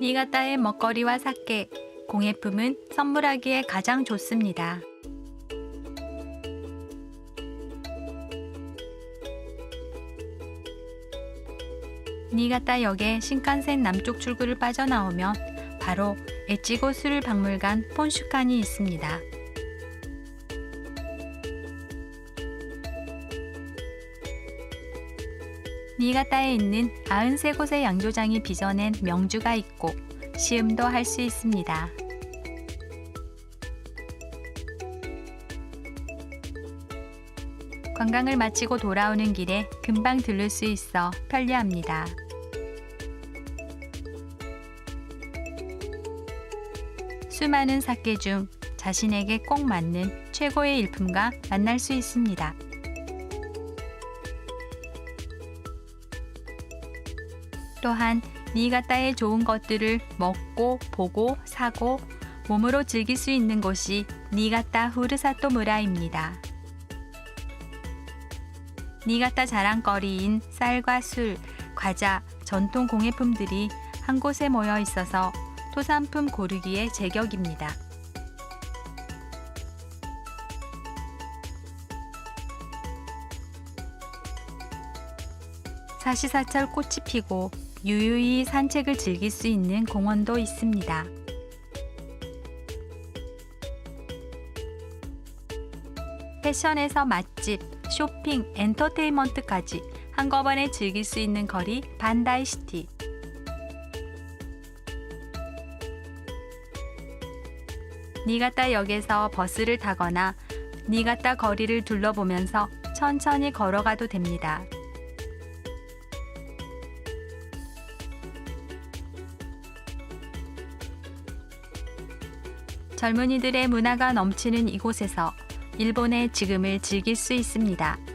니가타의 먹거리와 사케, 공예품은 선물하기에 가장 좋습니다. 니가타역에 신칸센 남쪽 출구를 빠져나오면 바로 에치고 수를 박물관 폰슈칸이 있습니다. 니가타에 있는 93곳의 양조장이 빚어낸 명주가 있고 시음도 할 수 있습니다. 관광을 마치고 돌아오는 길에 금방 들를 수 있어 편리합니다. 수많은 사케 중 자신에게 꼭 맞는 최고의 일품과 만날 수 있습니다. 또한 니가타의 좋은 것들을 먹고 보고 사고 몸으로 즐길 수 있는 곳이 니가타 후르사토 무라입니다. 니가타 자랑거리인 쌀과 술, 과자, 전통 공예품들이 한 곳에 모여 있어서 토산품 고르기에 제격입니다. 사시사철 꽃이 피고 유유히 산책을 즐길 수 있는 공원도 있습니다. 패션에서 맛집, 쇼핑, 엔터테인먼트까지 한꺼번에 즐길 수 있는 거리 반다이시티. 니가타 역에서 버스를 타거나 니가타 거리를 둘러보면서 천천히 걸어가도 됩니다. 젊은이들의 문화가 넘치는 이곳에서 일본의 지금을 즐길 수 있습니다.